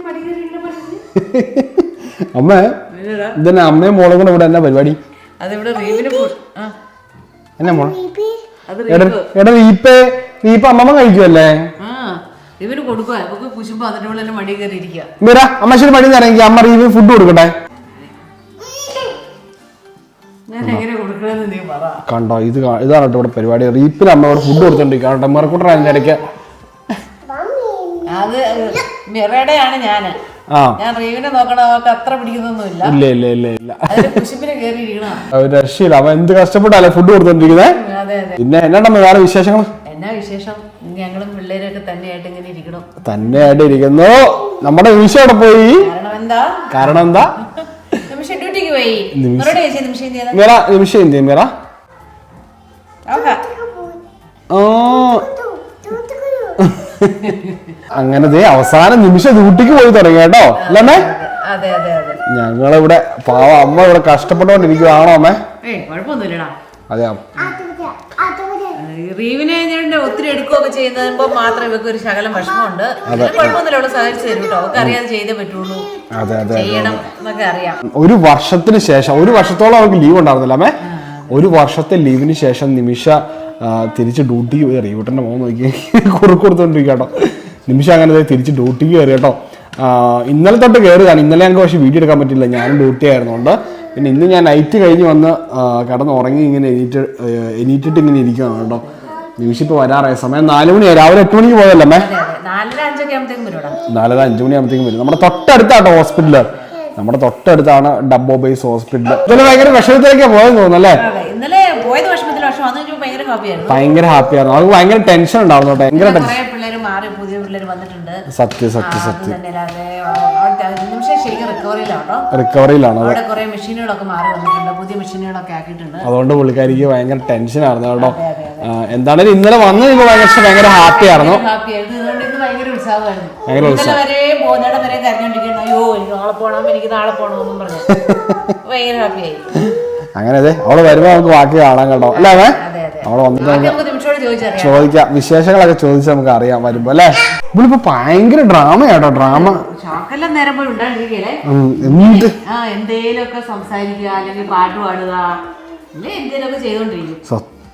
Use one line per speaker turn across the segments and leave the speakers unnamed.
അമ്മ ഇതന്നെ അമ്മയും മോളും കൂടെ ഇവിടെ എന്നാ പരിപാടി? എന്നാ മോളെ?
അത്
എടാ എടാ വീപ്പേ വീപ്പ് അമ്മമ്മ കഴിക്കുമല്ലേ
ആ ഇവന് കൊടുക്കുക നമുക്ക് കുശുമ്പോ അതിന്റെ ഉള്ളിൽ തന്നെ മടി കയറി ഇരിക്കുക
മീര അമ്മ റീവിന് ഫുഡ് കൊടുക്കട്ടെ. കണ്ടോ ഇത് ഇതാണ് ഇവിടെ പരിപാടി. റീപ്പിൽ അമ്മ ഇവിടെ ഫുഡ് കൊടുത്തോണ്ടിരിക്കുക കണ്ടോ മറക്കൂട്ടർ അതിന്റെ ഇടയ്ക്ക്
അത് മിറയുടെയാണ്
ഞാൻ.
ഞാൻ റീവിനെ നോക്കണ അവർക്ക് അത്ര പിടിക്കുന്നൊന്നുമില്ല.
ഇല്ല ഇല്ല ഇല്ല ഇല്ല.
കയറി ഇരിക്കണ
ഒരു രക്ഷയില്ല. അവൻ എന്ത് കഷ്ടപ്പെട്ടാലേ ഫുഡ് കൊടുത്തോണ്ടിരിക്കുന്നത് പിന്നെ എന്നാണ്ടമ്മ വേറെ വിശേഷങ്ങൾ
എന്നാ വിശേഷം? ഞങ്ങളും പിള്ളേരൊക്കെ തന്നെയായിട്ട് ഇങ്ങനെ ഇരിക്കണം.
തന്നെയായിട്ട് ഇരിക്കുന്നു. നമ്മുടെ നിമിഷം അവിടെ പോയി?
കാരണം എന്താ?
കാരണം എന്താ?
നിമിഷം ഡ്യൂട്ടിക്ക് പോയി. നിമിഷം. എന്ത്
ചെയ്യും? മീറ?
ഓക്കെ
ആ അങ്ങനെ ദേ അവസാന നിമിഷം ഡ്യൂട്ടിക്ക് പോയി തുടങ്ങി കേട്ടോ. അല്ലേ ഞങ്ങളിവിടെ പാവ അമ്മ ഇവിടെ കഷ്ടപ്പെട്ടുകൊണ്ടിരിക്കുവാണോ അമ്മേ? അതെ
റീവിനെ ഒത്തിരി എടുക്കുകയൊക്കെ ചെയ്യുന്നതിപ്പോ മാത്രം ഇവർക്ക് ഒരു ശകലം വിഷമമുണ്ട്. കുഴപ്പമൊന്നുമില്ല സഹകരിച്ചു തരും കേട്ടോ. അവർക്ക് അറിയാതെ ചെയ്തേ പറ്റുള്ളൂ.
അതെ അതെ
ചെയ്യണം എന്നൊക്കെ അറിയാം.
ഒരു വർഷത്തിന് ശേഷം ഒരു വർഷത്തോളം അവർക്ക് ലീവ് ഉണ്ടായിരുന്നില്ല അമ്മേ. ഒരു വർഷത്തെ ലീവിന് ശേഷം നിമിഷ തിരിച്ച് ഡ്യൂട്ടിക്ക് പോയി റീവൂട്ടന്റെ മോൻ നോക്കി കുറുക്ക് കൊടുത്തോണ്ടിരിക്കുക കേട്ടോ. നിമിഷ അങ്ങനെ തിരിച്ച് ഡ്യൂട്ടിക്ക് കയറി കേട്ടോ. ഇന്നലെ തൊട്ട് കയറുകയാണ് ഇന്നലെ ഞങ്ങൾക്ക് പക്ഷേ വീഡിയോ എടുക്കാൻ പറ്റില്ല ഞാനും ഡ്യൂട്ടി ആയിരുന്നുകൊണ്ട് പിന്നെ ഇന്ന് ഞാൻ നൈറ്റ് കഴിഞ്ഞ് വന്ന് കടന്ന് ഉറങ്ങി ഇങ്ങനെ എണീറ്റ് എണീറ്റിട്ട് ഇങ്ങനെ ഇരിക്കുകയാണ് കേട്ടോ. നിമിഷം ഇപ്പോൾ വരാറായ. സമയം നാല് മണിയായി രാവിലെ എട്ട് മണിക്ക് പോയതല്ലേ
മേ നാലര
അഞ്ചു മണിയാകുമ്പോഴത്തേക്കും വരും നമ്മുടെ തൊട്ടടുത്താട്ടോ ഹോസ്പിറ്റൽ നമ്മുടെ തൊട്ടടുത്താണ് ഡബ്ബോ ബേസ് ഹോസ്പിറ്റൽ ഇന്നലെ ഭയങ്കര വിഷമത്തിലേക്കാണ് പോയെന്ന് തോന്നുന്നു അല്ലേ?
ഇന്നലെ പോയത് വിഷമത്തിൽ അത് ഭയങ്കര ഹാപ്പിയായിരുന്നു
ഭയങ്കര ഹാപ്പി ആയിരുന്നു. അവർക്ക് ഭയങ്കര ടെൻഷൻ ഉണ്ടായിരുന്നു. കേട്ടോ ഭയങ്കര ടെൻഷൻ
മാറി പുതിയ പിള്ളേർ വന്നിട്ടുണ്ട്.
സത്യം സത്യം സത്യം. റിക്കവറിയിലാണ് അതുകൊണ്ട് പുള്ളിക്കാരിക്ക് ഭയങ്കര ടെൻഷൻ ആയിരുന്നു കേട്ടോ. എന്താണേലും ഇന്നലെ വന്ന് ഇപ്പൊ ഭയങ്കര ഭയങ്കര ഹാപ്പി ആയിരുന്നു.
ഭയങ്കര ഉത്സാഹം. എനിക്ക് നാളെ പോകണം എനിക്ക് നാളെ പോകണം എന്നും പറഞ്ഞു. ഭയങ്കര ഹാപ്പി ആയി.
അങ്ങനെ അതെ അവൾ വരുമ്പോ നമുക്ക് ബാക്കി കാണാൻ കേട്ടോ. അല്ലേ അവൻ? അവൾ വന്നിട്ട്
നമുക്ക്
ചോദിക്കാം. വിശേഷങ്ങളൊക്കെ ചോദിച്ച് നമുക്ക് അറിയാം വരുമ്പോ അല്ലേ? ഇവളിപ്പോ ഭയങ്കര ഡ്രാമ ആട്ടോ ഡ്രാമ
നേരം പോയി
എന്ത്?
ആ എന്തേലും ഒക്കെ സംസാരിക്കുക അല്ലെങ്കിൽ പാട്ട് പാടുക ചെയ്തോണ്ടിരിക്കും.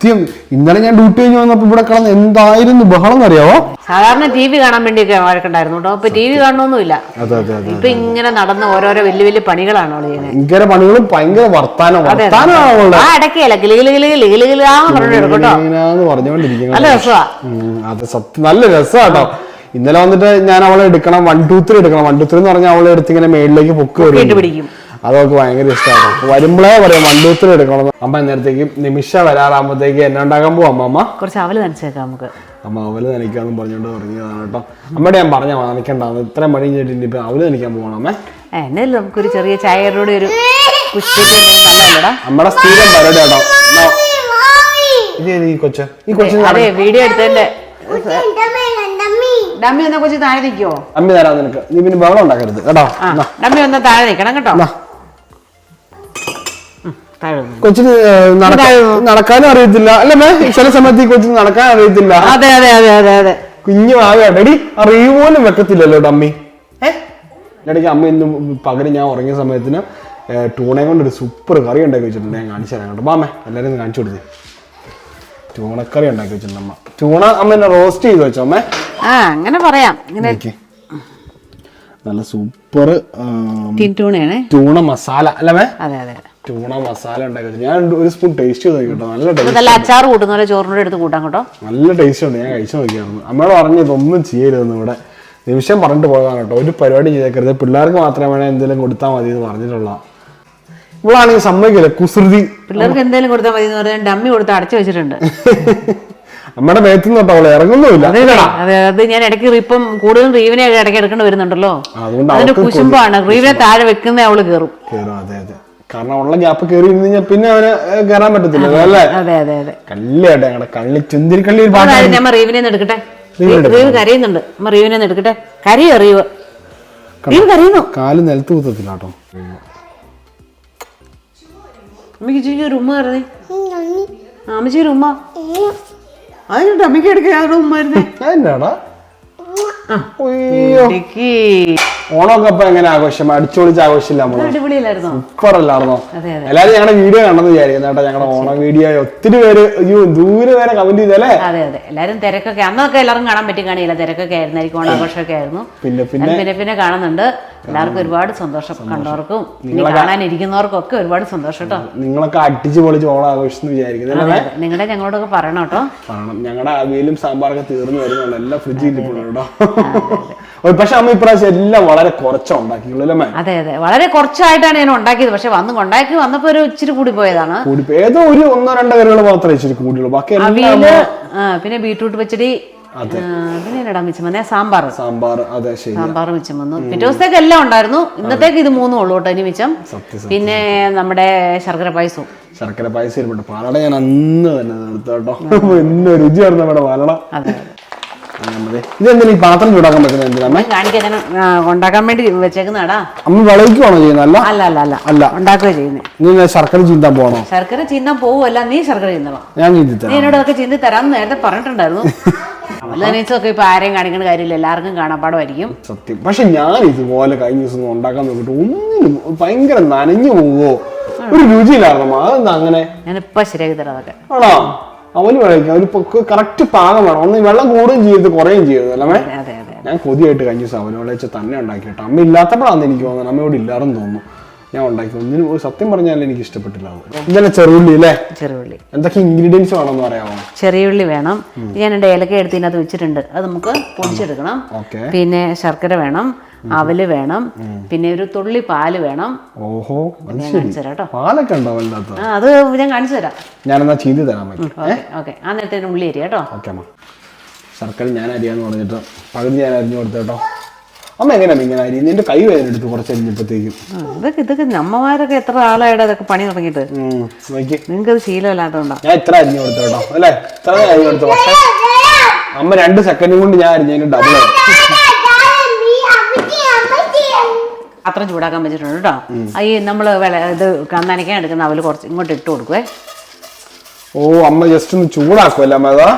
സത്യം. ഇന്നലെ ഞാൻ ഡ്യൂട്ടി കഴിഞ്ഞ് വന്നപ്പോ ഇവിടെ കിടന്ന് എന്തായിരുന്നു ബഹളം എന്നറിയാവോ?
സാധാരണ ടി വി കാണാൻ വേണ്ടിയൊക്കെ വഴക്കുണ്ടായിരുന്നു കേട്ടോ. ടി വി കാണണമെന്നില്ല ഇപ്പൊ ഇങ്ങനെ നടന്ന ഓരോരോ വലിയ വലിയ പണികളാണ് അവൾ ചെയ്യുന്നത്.
ഭയങ്കര പണികളും ഭയങ്കര വർത്താനം വർത്താനമാണ്
ആ ഇടയ്ക്കല്ല
പറഞ്ഞുകൊണ്ടിരിക്കുന്നത്
നല്ല രസമാ
അത് സത്യം നല്ല രസമാട്ടോ ഇന്നലെ വന്നിട്ട് ഞാൻ അവളെ എടുക്കണം വൺ ടു ത്രീ എടുക്കണം. വൺ ടു ത്രീ എന്ന് പറഞ്ഞാൽ അവളെ എടുത്ത് ഇങ്ങനെ മേളിലേക്ക് പൊക്ക് വരും
പിടിക്കും.
അതൊക്കെ ഭയങ്കര ഇഷ്ടമാണ് വരുമ്പോഴേ പറയാം ത്രീ എടുക്കണം അമ്മ നേരത്തേക്ക് നിമിഷ വരാറാകുമ്പോഴത്തേക്ക് എന്നെ ഉണ്ടാക്കാൻ പോവാം അമ്മ
കുറച്ച് അവൽ നനച്ചേക്കാം നമുക്ക്.
അമ്മ അവൽ നനയ്ക്കാന്ന് പറഞ്ഞോണ്ട് പറഞ്ഞതാണ് കേട്ടോ. അമ്മയുടെ ഞാൻ പറഞ്ഞ നനയ്ക്കണ്ടാന്ന്. ഇത്രയും മണി കഴിഞ്ഞിട്ട് ഇനിയിപ്പോ അവൽ നനയ്ക്കാൻ പോകണം അമ്മേ?
എന്നല്ലേ നമുക്കൊരു ചെറിയ ചായയോടെ ഒരു
നമ്മുടെ സ്ഥിരം പരിപാടി കേട്ടോ. ഈ കൊച്ചു? ഈ കൊച്ചിന്
വീഡിയോ എടുത്തതിന്റെ ഡമ്മി. ഒന്ന് കൊച്ചു താഴെ നിൽക്കുമോ
ഡമ്മി തരാം നിനക്ക്. നീ പിന്നെ ബഹളം ഉണ്ടാക്കരുത്. കേട്ടോ.
ഡമ്മി ഒന്ന് താഴെ നിൽക്കണം കേട്ടോ.
കൊച്ചിന് നടക്കാനും അറിയത്തില്ല. അല്ലേ ചില സമയത്ത് ഈ കൊച്ചിന് നടക്കാൻ അറിയത്തില്ല.
അതെ അതെ അതെ അതെ അതെ.
കുഞ്ഞു ആകട്ടെ എടി അറിയു പോലും വെക്കത്തില്ലല്ലോ ഡമ്മി. ഇടയ്ക്ക് അമ്മ ഇന്ന് പകരം ഞാൻ ഉറങ്ങിയ സമയത്തിന് ടൂണെ കൊണ്ട് ഒരു സൂപ്പർ കറി ഉണ്ടാക്കി വെച്ചിട്ടുണ്ട്. ഞാൻ കാണിച്ചു തരാം കേട്ടോ. മാമേ എല്ലാവരും കാണിച്ചു കൊടുത്തേ ടൂണക്കറി ഉണ്ടാക്കി വെച്ചിട്ടുണ്ട് അമ്മ. ടൂണ അമ്മ എന്നെ റോസ്റ്റ് ചെയ്ത് വെച്ചോ അമ്മേ?
ആ അങ്ങനെ പറയാം.
നല്ല സൂപ്പർ ടൂണ മസാല. അല്ലേ
അതെ അതെ.
ടൂണ മസാല ഉണ്ടാക്കി ഞാൻ ഒരു സ്പൂൺ ടേസ്റ്റ് ചെയ്ത് നോക്കിട്ടോ നല്ല ടേസ്റ്റ്
നല്ല അച്ചാർ കൂട്ടുന്ന പോലെ ചോറിനോട് എടുത്ത് കൂട്ടാൻ കേട്ടോ.
നല്ല ടേസ്റ്റ് ഉണ്ട്. ഞാൻ കഴിച്ചു നോക്കിയാണ് അമ്മയോട് പറഞ്ഞു ഇതൊന്നും ചെയ്യരുതെന്ന് ഇവിടെ. നിമിഷം പറഞ്ഞിട്ട് പോയതാണ് കേട്ടോ. ഒരു പരിപാടി ചെയ്തേക്കരുത്. പിള്ളേർക്ക് മാത്രമേ എന്തെങ്കിലും കൊടുത്താൽ മതി എന്ന് പറഞ്ഞിട്ടുള്ള. ഇവളാണെങ്കിൽ സമ്മതിക്കില്ല. കുസൃതി.
പിള്ളേർക്ക് എന്തെങ്കിലും കൊടുത്താൽ മതി എന്ന് പറഞ്ഞാൽ ഡമ്മി കൊടുത്ത് അടച്ചു വെച്ചിട്ടുണ്ട്.
നമ്മുടെ മേത്തിൽ തൊട്ട് അവളെ. ഇറങ്ങുന്നുമില്ല.
അത് ഞാൻ ഇടയ്ക്ക് ഇപ്പം കൂടുതലും റീവിനെ ഇടയ്ക്ക് എടുക്കേണ്ടി വരുന്നുണ്ടല്ലോ. അതിന്റെ കുശുമ്പാണ്. റീവിനെ താഴെ വെക്കുന്ന അവൾ കയറും
അതെ അതെ. കാരണം ഉള്ള ഗ്യാപ്പ് കയറി ഇരുന്ന് കഴിഞ്ഞാൽ പിന്നെ അവന് കയറാൻ പറ്റത്തില്ല. അല്ലേ?
അതെ അതെ അതെ.
ഞങ്ങളുടെ കള്ളി ചുന്തിരി കള്ളി ഒരു
പാട്ടാണ്. ഞാൻ റീവിനെ ഒന്ന് എടുക്കട്ടെ? റീവ് കരയുന്നുണ്ട്. അമ്മ റീവിനെ ഒന്ന് എടുക്കട്ടെ? കരയോ റീവ് റീവ് കരയുന്നു.
കാൽ നിലത്ത് കുത്തത്തില്ല കേട്ടോ.
അമ്മയ്ക്ക് ചേച്ചി ഒരു ഉമ്മ കയറി അമ്മച്ചി ഒരു ഉമ്മ. അതിനുണ്ട് അമ്മയ്ക്ക് എടുക്കാൻ ഉമ്മ
എന്നാടാ ഓണമൊക്കെ അപ്പൊ എങ്ങനെ ആഘോഷം? അടിച്ചുപൊളിച്ച് ആഘോഷമില്ല
നമ്മൾ
സൂപ്പർ അല്ലായിരുന്നോ. എല്ലാരും ഞങ്ങളുടെ വീഡിയോ കണ്ടെന്ന് വിചാരിക്കുന്നു കേട്ടോ. ഞങ്ങളുടെ ഓണ വീഡിയോ ഒത്തിരി പേര് അയ്യോ ദൂരെ പേരെ കമന്റ് ചെയ്തല്ലേ?
അതെ അതെ. എല്ലാരും തിരക്കൊക്കെ. അന്നൊക്കെ എല്ലാവരും കാണാൻ പറ്റി കാണിയില്ല തിരക്കൊക്കെ ആയിരുന്നായിരിക്കും ഓണാഘോഷമൊക്കെ ആയിരുന്നു.
പിന്നെ പിന്നെ?
പിന്നെ പിന്നെ കാണുന്നുണ്ട്. എല്ലാവർക്കും ഒരുപാട് സന്തോഷം കണ്ടവർക്കും. കാണാനിരിക്കുന്നവർക്കും ഒക്കെ ഒരുപാട് സന്തോഷം കേട്ടോ.
നിങ്ങളൊക്കെ അടിച്ചു പൊളിച്ച് ഓണം ആഘോഷിച്ചെന്ന് വിചാരിക്കുന്നു
നിങ്ങളുടെ ഞങ്ങളോടൊക്കെ പറയണം കേട്ടോ.
കാരണം ഞങ്ങളുടെ അവിയലും സാമ്പാറൊക്കെ തീർന്നു വരുന്നുള്ളൂ എല്ലാം ഫ്രിഡ്ജിൽ ഇരിപ്പുണ്ട് കേട്ടോ. പക്ഷെ അമ്മ ഇപ്രാവശ്യം എല്ലാം വളരെ കുറച്ചാണ് ഉണ്ടാക്കിയുള്ളൂ അല്ലേ
അതെ അതെ. വളരെ കുറച്ചായിട്ടാണ് ഞാൻ ഉണ്ടാക്കിയത്. പക്ഷെ വന്ന് ഉണ്ടാക്കി വന്നപ്പോ ഒരു ഇച്ചിരി കൂടി പോയതാണ്.
ഏതോ ഒരു ഒന്നോ രണ്ടോ കറികൾ മാത്രമേ ഇച്ചിരി കൂടിയുള്ളൂ. ബാക്കി
അവിയൽ പിന്നെ ബീട്രൂട്ട് പച്ചടി ആ, പിന്നെ എന്നടാ മിച്ചം വന്നേ സാമ്പാർ.
സാമ്പാർ അതെ ശരി
സാമ്പാർ മിച്ചം വന്നു. പിറ്റേ ദിവസത്തേക്ക് എല്ലാം ഉണ്ടായിരുന്നു. ഇന്നത്തേക്ക് ഇത് മൂന്നും ഉള്ളൂ കേട്ടോ ഇനി മിച്ചം. പിന്നെ നമ്മുടെ ശർക്കര പായസവും.
ശർക്കര പായസം ഇരുപ്പുണ്ട് പാലട ഞാൻ അന്ന് തന്നെ എടുത്തു കേട്ടോ. ഇന്ന് രുചിയായിരുന്നു നമ്മുടെ പാലട.
അതെ.
ഇതെന്തിനാ ഈ പാത്രം ചൂടാക്കാൻ പറ്റുന്നത് എന്തിനാ
കാണിക്കാൻ ഉണ്ടാക്കാൻ വേണ്ടി വെച്ചേക്കുന്നതാടാ.
അമ്മ വിളയിക്കുവാണോ ചെയ്യുന്നത് അല്ല?
അല്ല അല്ല അല്ല. ഉണ്ടാക്കുക ചെയ്യുന്നേ.
നീ ശർക്കര ചീന്താൻ പോകണോ
ശർക്കര ചിന്താൻ പോവല്ല നീ ശർക്കര ചിന്താ
ഞാൻ
നീ എന്നോട് അതൊക്കെ ചിന്തി തരാമെന്ന് നേരത്തെ പറഞ്ഞിട്ടുണ്ടായിരുന്നു. ലനീസൊക്കെ ഇപ്പൊ ആരെയും കാണിക്കേണ്ട കാര്യമില്ല. എല്ലാവർക്കും കാണാപ്പാടമായിരിക്കും
സത്യം. പക്ഷെ ഞാൻ ഇതുപോലെ കഴിഞ്ഞ ദിവസം ഉണ്ടാക്കാൻ നോക്കിട്ട് ഒന്നിനും ഭയങ്കര നനഞ്ഞു പോവോ ഒരു രുചിയില്ലായിരുന്നു. അതെന്താ അങ്ങനെ?
ഞാനിപ്പോ ശരിയാക്കി തരാം അതൊക്കെ.
ആണോ? അവന് വിളയിക്കാം ഒരു കറക്റ്റ് പാകം വേണം. ഒന്ന് വെള്ളം കൂടുകയും ചെയ്യരുത് കുറയും ചെയ്യരുത് അല്ലേ ഞാൻ കൊതിയായിട്ട് കഴിഞ്ഞ ദിവസം അവനെ വിളയിച്ച് തന്നെ ഉണ്ടാക്കിയിട്ട്. അമ്മ ഇല്ലാത്തപ്പോഴാന്ന് എനിക്ക് തോന്നുന്നത്. അമ്മയോട് ഇല്ലാറെന്ന് തോന്നുന്നു. ഞാൻ ഉണ്ടാക്കി ഒന്നിനും സത്യം പറഞ്ഞാൽ എനിക്ക് ഇഷ്ടപ്പെട്ടില്ല ഇതല്ല ചെറുള്ളി അല്ലേ?
ചെറുള്ളി.
എന്തൊക്കെ ഇൻഗ്രീഡിയൻസ് വേണമെന്ന് പറയാമോ?
ചെറിയുള്ളി വേണം. ഞാൻ എന്റെ ഏലക്ക എടുത്ത് ഇതിനകത്ത് വെച്ചിട്ടുണ്ട്. അത് നമുക്ക് പൊടിച്ചെടുക്കണം. പിന്നെ ശർക്കര വേണം. അവൽ വേണം. പിന്നെ ഒരു തുള്ളി പാൽ വേണം.
ഓഹോ അത്
ഞാൻ കാണിച്ചു തരാം കേട്ടോ.
പാലൊക്കെ ഉണ്ടോ വല്ലാത്ത
ആ അത് ഞാൻ കാണിച്ചു തരാം.
ഞാനെന്നാ ചീന്തി തരാൻ പറ്റും.
Okay okay. ആ നേരത്തെ ഉള്ളി അരി കേട്ടോ.
ഓക്കെ അമ്മ. ശർക്കര ഞാൻ അരിയാന്ന് പറഞ്ഞിട്ട് പകുതി ഞാൻ അരിഞ്ഞു കൊടുത്തു കേട്ടോ. അമ്മ എങ്ങനെ ഇങ്ങനെ അരി? നിന്റെ കൈ വേദന എടുത്ത് കുറച്ച്
കഴിഞ്ഞപ്പോഴത്തേക്കും. ഇതൊക്കെ ഇതൊക്കെ നമ്മമാരൊക്കെ എത്ര ആളായിട്ട് അതൊക്കെ പണി തുടങ്ങിയിട്ട്?
നോക്കി
നിങ്ങൾക്ക് അത് ശീലമില്ലാത്തതുകൊണ്ടാ
ഞാൻ ഇത്ര അരിഞ്ഞു കൊടുത്തു കേട്ടോ അല്ലേ? ഇത്ര ഞാൻ അരിഞ്ഞു കൊടുത്തു. പക്ഷേ അമ്മ രണ്ട് സെക്കൻഡും കൊണ്ട് ഞാൻ അരിഞ്ഞതിന് ഡബിൾ
അത്ര ചൂടാക്കാൻ വെച്ചിട്ടുണ്ട് കേട്ടോ. ഈ നമ്മൾ വിള ഇത് നനയ്ക്കാൻ എടുക്കുന്ന അവൽ കുറച്ച് ഇങ്ങോട്ട് ഇട്ട് കൊടുക്കുവേ.
ഓ അമ്മ ജസ്റ്റ് ഒന്ന് ചൂടാക്കുമല്ലേ അമ്മ അതാ?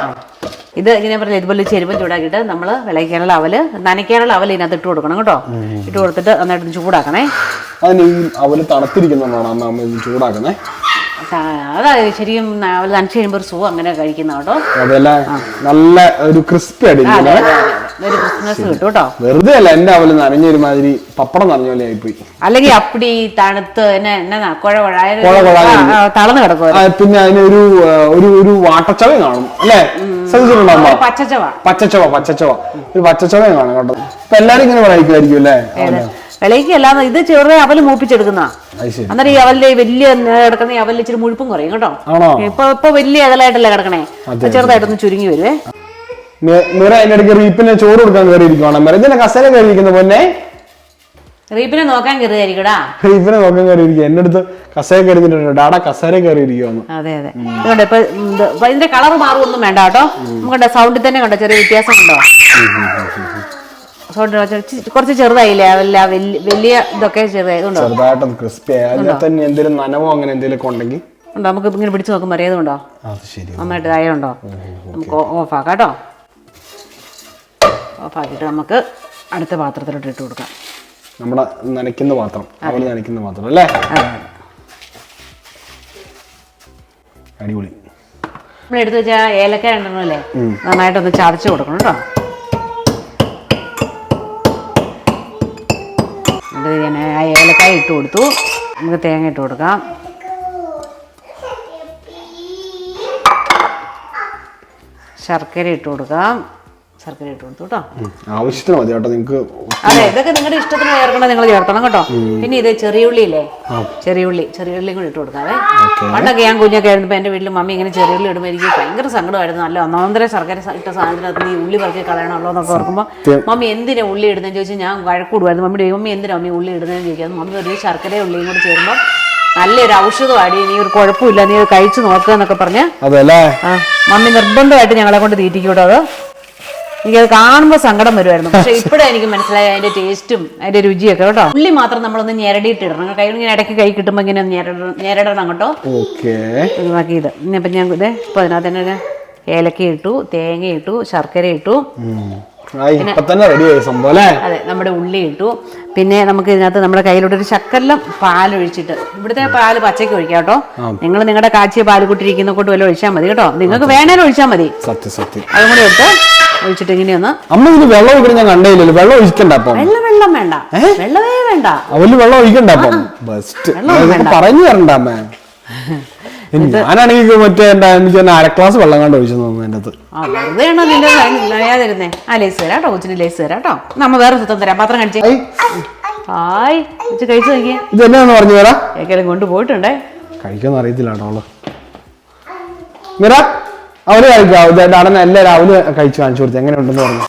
ഇത് ഇങ്ങനെ പറഞ്ഞില്ല ഇതുപോലെ ചെരുപ്പം ചൂടാക്കിയിട്ട് നമ്മൾ വിളയ്ക്കാനുള്ള അവൽ നനയ്ക്കാനുള്ള അവൽ ഇതിനകത്ത് ഇട്ട് കൊടുക്കണം കേട്ടോ. ഇട്ട് കൊടുത്തിട്ട് നന്നായിട്ട് ചൂടാക്കണേ.
അതിന് ഈ അവൽ തണുത്തിരിക്കുന്നതാണ് അമ്മ
ആ, അതാ ശരിക്കും ലഞ്ച് കഴിയുമ്പോൾ സൂ അങ്ങനെ കഴിക്കുന്ന കേട്ടോ.
അതല്ല നല്ല ഒരു ക്രിസ്പി.
ഒരു ക്രിസ്മസ് കിട്ടും കേട്ടോ.
വെറുതെ അല്ല എന്റെ അവൽ നനഞ്ഞൊരുമാതിരി പപ്പടം നനഞ്ഞ പോലെ ആയിപ്പോയി.
അല്ലെങ്കിൽ അപ്പടി തണുത്ത് എന്നെ കുഴ തളർന്ന് കിടക്കും
പിന്നെ അതിനൊരു ഒരു ഒരു വാട്ടച്ചവ കാണും അല്ലേ? ശ്രദ്ധിച്ചിട്ടുണ്ടോ
പച്ചച്ചവ.
പച്ചച്ചവ പച്ചച്ചവ. ഒരു പച്ചച്ചവ കാണും കേട്ടോ. ഇപ്പൊ എല്ലാരും ഇങ്ങനെ പറയുമായിരിക്കും അല്ലേ?
വിളയ്ക്ക് ഇത് ചെറുതെ അവൽ മൂപ്പിച്ചെടുക്കുന്ന. അന്നേരം ഈ അവലിന്റെ വലിയ കിടക്കുന്ന ഈ അവലിൽ ഇച്ചിരി മുഴുപ്പും കുറയും കേട്ടോ. ഇപ്പൊ ഇപ്പൊ വലിയ അകലായിട്ടല്ലേ കിടക്കണേ? ചെറുതായിട്ടൊന്ന് ചുരുങ്ങി വരുവേ.
മിറ അതിന്റെ ഇടയ്ക്ക് റീപ്പിനെ ചോറ് കൊടുക്കാൻ കയറിയിരിക്കുവാണ് മിറ ഇതിന്റെ കസേര കയറിയിരിക്കുന്ന പൊന്നെ?
റീപ്പിനെ നോക്കാൻ കയറിയായിരിക്കടാ.
റീപ്പിനെ നോക്കാൻ കയറിയിരിക്കുക എന്റെ അടുത്ത് കസേര കയറിയിട്ടുണ്ട് ഡാഡ കസേര കയറിയിരിക്കുവാന്ന്.
അതെ അതെ. അതുകൊണ്ട് ഇപ്പൊ ഇതിന്റെ കളർ മാറുമൊന്നും വേണ്ട കേട്ടോ. നമുക്ക് സൗണ്ടിൽ തന്നെ കണ്ടോ ചെറിയ വ്യത്യാസം ഉണ്ടോ കുറച്ച് ചെറുതായില്ലേ? അല്ല വലിയ ഇതൊക്കെ ചെറുതായതുകൊണ്ടോ
ചെറുതായിട്ടൊന്ന് ക്രിസ്പി ആയി. അതിനകത്ത് തന്നെ എന്തെങ്കിലും നനവോ അങ്ങനെ എന്തെങ്കിലും ഉണ്ടെങ്കിൽ
ഉണ്ടോ? നമുക്ക് ഇങ്ങനെ പിടിച്ചു നോക്കുമ്പോൾ അറിയാതുണ്ടോ
അത് ശരി.
നന്നായിട്ട് ഇതായുണ്ടോ? നമുക്ക് ഓഫ് ആക്കാം കേട്ടോ. ഓഫാക്കിയിട്ട് നമുക്ക് അടുത്ത പാത്രത്തിലോട്ട് ഇട്ട് കൊടുക്കാം.
നമ്മുടെ നനയ്ക്കുന്ന പാത്രം. നനയ്ക്കുന്ന പാത്രം അല്ലേ? അടിപൊളി.
നമ്മൾ എടുത്തു വെച്ചാൽ ഏലക്ക രണ്ടെണ്ണം അല്ലേ നന്നായിട്ടൊന്ന് ചതച്ച് കൊടുക്കണം കേട്ടോ ഇത് ഞാൻ ആ ഏലക്കായ ഇട്ട് കൊടുത്തു. നമുക്ക് തേങ്ങ ഇട്ട് കൊടുക്കാം. ശർക്കര ഇട്ട് കൊടുക്കാം. ശർക്കര ഇട്ട് കൊടുത്തു കേട്ടോ
ആവശ്യത്തിന് മതി കേട്ടോ നിങ്ങൾക്ക്
അതെ ഇതൊക്കെ നിങ്ങളുടെ ഇഷ്ടത്തിന് ചേർക്കണം നിങ്ങൾ ചേർത്തണം കേട്ടോ. പിന്നെ ഇത് ചെറിയുള്ളി ഇല്ലേ ചെറിയുള്ളി ചെറിയുള്ളിയും കൂടി ഇട്ട് കൊടുക്കാവേ. പണ്ടൊക്കെ ഞാൻ കുഞ്ഞൊക്കെ ആയിരുന്നപ്പോൾ എന്റെ വീട്ടിൽ മമ്മി ഇങ്ങനെ ചെറിയുള്ളി ഇടുമ്പോൾ എനിക്ക് ഭയങ്കര സങ്കടമായിരുന്നു. നല്ല ഒന്നാമതര ശർക്കര ഇട്ട സാധനത്തിനകത്ത് നീ ഉള്ളി പറക്കി കളയണമല്ലോ എന്നൊക്കെ ഓർക്കുമ്പോൾ മമ്മി എന്തിനാ ഉള്ളി ഇടുന്നതെന്ന് ചോദിച്ചാൽ ഞാൻ വഴക്കൂടുമായിരുന്നു മമ്മിയുടെ മമ്മി എന്തിനാ മമ്മി ഉള്ളി ഇടുന്നതെന്ന് ചോദിക്കാം മമ്മി ഒരു ശർക്കര ഉള്ളിയും കൂടി ചേരുമ്പോൾ നല്ലൊരു ഔഷധമാടി നീ ഒരു കുഴപ്പമില്ല നീ കഴിച്ചു നോക്കുക എന്നൊക്കെ പറഞ്ഞ്
അതല്ലേ?
മമ്മി നിർബന്ധമായിട്ട് ഞങ്ങളെ കൊണ്ട് തീറ്റിക്കൂട്ടോ അത്. എനിക്കത് കാണുമ്പോൾ സങ്കടം വരുമായിരുന്നു പക്ഷെ ഇപ്പോഴാണ് എനിക്ക് മനസ്സിലായി അതിന്റെ ടേസ്റ്റും അതിന്റെ രുചിയൊക്കെ കേട്ടോ. ഉള്ളി മാത്രം നമ്മളൊന്ന് ഞെരടിയിട്ടിടണം. കൈ ഇങ്ങനെ ഇടയ്ക്ക് കൈ കിട്ടുമ്പോൾ ഇങ്ങനെ ഞെരട ഞെരടണം കേട്ടോ ഇത്. ഇനിയിപ്പം ഞാൻ ഇത് ഇപ്പൊ അതിനകത്ത് തന്നെ ഏലക്ക ഇട്ടു തേങ്ങ ഇട്ടു ശർക്കര ഇട്ടു. അതെ നമ്മുടെ ഉള്ളി ഇട്ടു. പിന്നെ നമുക്ക് ഇതിനകത്ത് നമ്മുടെ കയ്യിലോട്ട് ഒരു ശക്കല്ലം പാൽ ഒഴിച്ചിട്ട്. ഇവിടുത്തെ പാൽ പച്ചയ്ക്ക് ഒഴിക്കാം കേട്ടോ. നിങ്ങൾ നിങ്ങളുടെ കാച്ചിയ പാൽ കൂട്ടിരിക്കുന്ന കൂട്ട് വല്ല ഒഴിച്ചാൽ മതി കേട്ടോ. നിങ്ങൾക്ക് വേണേലും ഒഴിച്ചാൽ മതി.
സത്യം സത്യം.
അതും കൂടി എടുത്ത് ഒഴിച്ചിട്ട് ഇങ്ങനെയൊന്ന്
അമ്മ ഇത് വെള്ളം ഒഴിക്കണം ഞാൻ കണ്ടേയില്ലല്ലോ. വെള്ളം ഒഴിക്കണ്ട അപ്പം.
വെള്ളം വെള്ളം വേണ്ട. വെള്ളമേ വേണ്ട.
അവൽ വെള്ളം ഒഴിക്കണ്ട അപ്പം. ബെസ്റ്റ് പറഞ്ഞു തരണ്ട അമ്മ. ഞാനാണെങ്കിൽ മറ്റേ എന്താ എനിക്ക് തന്നെ അര ക്ലാസ് വെള്ളം കണ്ട് ഒഴിച്ചു തോന്നുന്നു എന്റെ അത്
ആ വെറുതെ ആണോ നിന്റെ നനയാതിരുന്നേ ആ ലേസ് തരാം കേട്ടോ കൊച്ചിന് ലേസ് തരാം കേട്ടോ. നമ്മ വേറെ സുത്തം തരാം. പാത്രം കഴിച്ചേ ഹായ്. കൊച്ചു കഴിച്ചു നോക്കിയേ.
ഇത് എന്നാന്ന് പറഞ്ഞു വരാ
ഏക്കാലും കൊണ്ടുപോയിട്ടുണ്ടേ
കഴിക്കാന്ന് അറിയത്തില്ല കേട്ടോ അവൾ. മിറ? അവൽ കഴിക്കാം. ഇത് നടന്ന എല്ലാവരും അവൽ കഴിച്ചു കാണിച്ചു കൊടുത്തു. എങ്ങനെ ഉണ്ടെന്ന് പറഞ്ഞു.